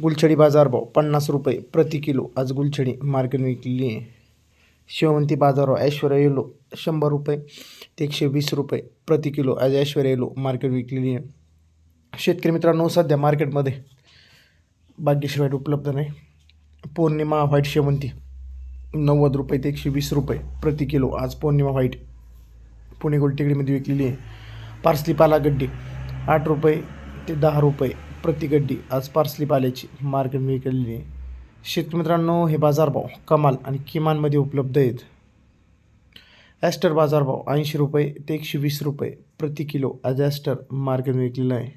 गुलछडी बाजारभाव पन्नास रुपये प्रति किलो. आज गुलछडी मार्केट विकलेली आहे. शेवंती बाजारभाव ऐश्वर्या येलो शंभर रुपये. ते एकशे वीस रुपये प्रति किलो. आज ऐश्वर्या येलो मार्केट विकलेली आहे. शेतकरी मित्रांनो सध्या मार्केटमध्ये बागेश व्हाईट उपलब्ध नाही. पौर्णिमा व्हाईट शेवंती नव्वद रुपये ते एकशे वीस रुपये प्रति किलो. आज पौर्णिमा व्हाईट पुणे गोलटेकडीमध्ये विकलेली आहे. पार्सली पाला गड्डी आठ रुपये ते दहा रुपये प्रतिगड्डी आज पार्सली पाल्याची मार्केट विकलेली आहे शेतकरी मित्रांनो हे बाजारभाव कमाल आणि किमानमध्ये उपलब्ध आहेत. ॲस्टर बाजारभाव ऐंशी रुपये ते एकशे वीस रुपये प्रति किलो आज ॲस्टर मार्केट विकलेला आहे.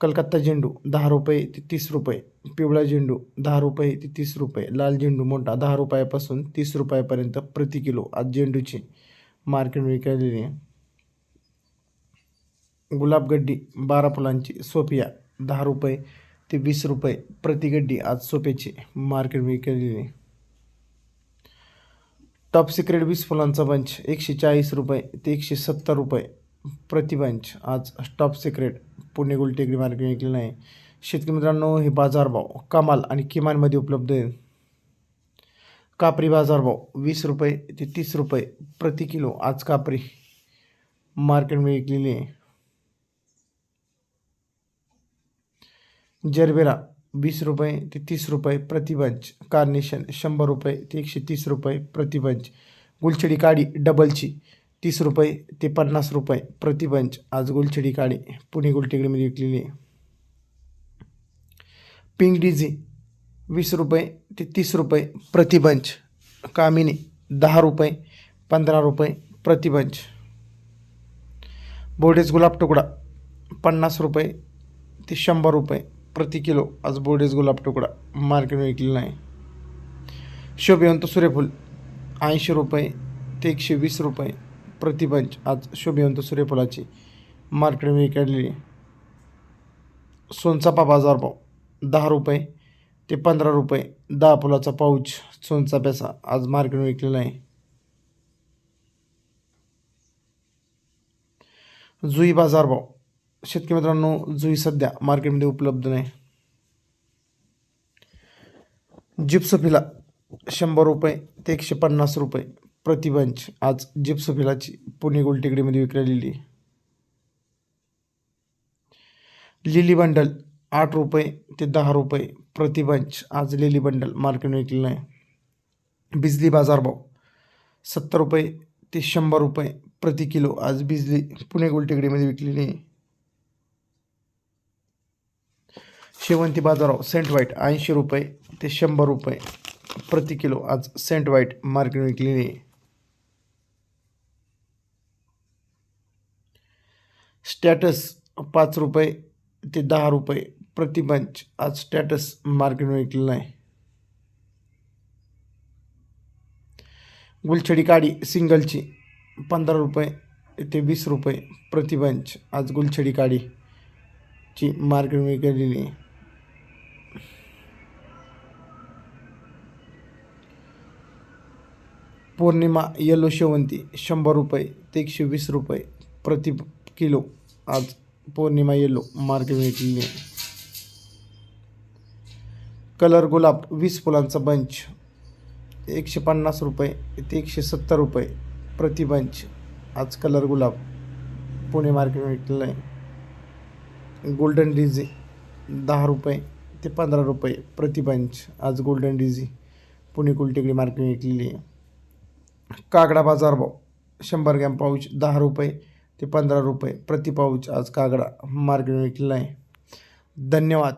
कलकत्ता झेंडू दहा रुपये ते तीस रुपये पिवळा झेंडू दहा रुपये ते तीस रुपये लाल झेंडू मोठा दहा रुपयापासून तीस रुपयापर्यंत प्रति किलो आज झेंडूची मार्केट विकलेली आहे. गुलाबगड्डी बारा फुलांची सोफिया दहा रुपये ते वीस रुपये प्रति गड्डी आज सोप्याची मार्केट विकलेली आहे टॉप सिक्रेट वीस फुलांचा बंच एकशे चाळीस रुपये ते एकशे सत्तर रुपये प्रति बंच आज top secret Pune Gultekdi market विकलेलं आहे. शेतकरी मित्रांनो हे बाजारभाव कमाल आणि किमानमध्ये उपलब्ध आहे. कापरी बाजारभाव वीस रुपये ते तीस रुपये प्रति किलो आज कापरी मार्केटमध्ये विकलेली आहे. जरबेरा वीस रुपये ते तीस रुपये प्रतिबंच. कार्नेशन शंभर रुपये ते एकशे तीस रुपये प्रतिबंच. गुलछडी काडी डबलची तीस रुपये ते पन्नास रुपये प्रतिबंच. आज गुलछडी काडी पुणे गुलटेकडीमध्ये विकलेली आहे. पिंक डिझी वीस रुपये ते तीस रुपये प्रतिबंच. कामिनी दहा रुपये पंधरा रुपये प्रतिबंच. बोर्डेज गुलाब तुकडा पन्नास रुपये ते शंभर रुपये प्रति किलो आज बोर्डेज गुलाब तुकडा मार्केटमध्ये विकलेला आहे शोभिवंत सूर्यफूल ऐंशी रुपये ते एकशे वीस रुपये प्रतिबंच आज शोभिवंत सूर्यफुलाची मार्केट विकलेली आहे. सोनचापा बाजारभाव दहा रुपये ते पंधरा रुपये दहा फुलाचा पाऊच सोनचा पैसा आज मार्केटमध्ये विकलेला आहे. जुई बाजारभाव शेतकरी मित्रांनो जुई सध्या मार्केटमध्ये उपलब्ध नाही. जिप्सोफिला शंभर रुपये ते एकशे पन्नास रुपये प्रतिबंच आज जिप्सोफिलाची पुणे गोलटेकडीमध्ये विकलेली लिली बंडल आठ रुपये ते दहा रुपये प्रतिबंच आज लिली बंडल मार्केटमध्ये विकलेलं आहे बिजली बाजारभाव सत्तर रुपये ते शंभर रुपये प्रति किलो. आज बिजली पुणे गोलटेकडीमध्ये विकलेली आहे. शेवंती बाजाराव सेंट व्हाईट ऐंशी रुपये ते शंभर रुपये प्रति किलो. आज सेंट व्हाईट मार्केट विकलेली स्टॅटस पाच रुपये ते दहा रुपये प्रति बंच आज स्टॅटस मार्केट विकलेला आहे गुलछडी काडी सिंगलची पंधरा रुपये ते वीस रुपये प्रति बंच आज गुलछडी काडीची मार्केट विकलेली आहे पौर्णिमा येलो शेवंती शंभर रुपये ते एकशे वीस रुपये प्रति किलो. आज पौर्णिमा येलो मार्केट आहे कलर गुलाब वीस फुलांचा बंच. एकशे पन्नास रुपये ते एकशे सत्तर रुपये प्रति बंच. आज कलर गुलाब पुणे मार्केट आहे गोल्डन डिझी दहा रुपये ते पंधरा रुपये प्रति बंच. आज golden daisy Pune Gultekdi market विकलेली आहे कागडा बाजारभाव शंभर ग्रॅम पाऊच दहा रुपये ते पंधरा रुपये. प्रति पाऊच आज कागडा मार्केट विकलेला आहे. धन्यवाद.